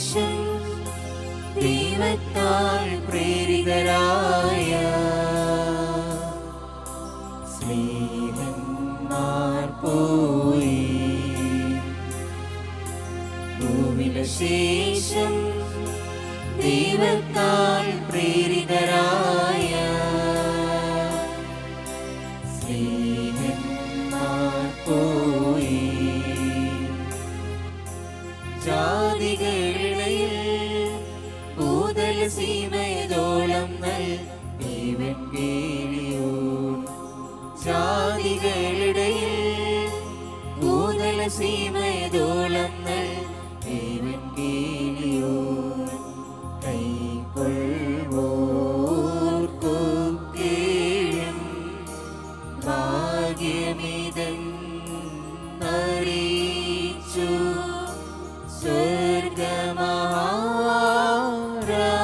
ശേഷം ദൈവത്താൽ പ്രേരിതരായ സ്നേഹന്മാർ പോയി. ഭൂമിയുടെ ശേഷം ദൈവത്താൽ പ്രേരിതരായ സ്നേഹന്മാർ പോയി. ഭൂതല സീമയതോളം നൽ ദൈവൻ കേളിയോ ജാതികളിടയിൽ ഭൂതല സീമയതോളം നൽ ദൈവൻ കേളിയോ കൈക്കൊള്ളുവോർക്കൊക്കെയും ഭാഗ്യമിതെന്നറിയിച്ചു സ്വർഗമഹാരാജ്യം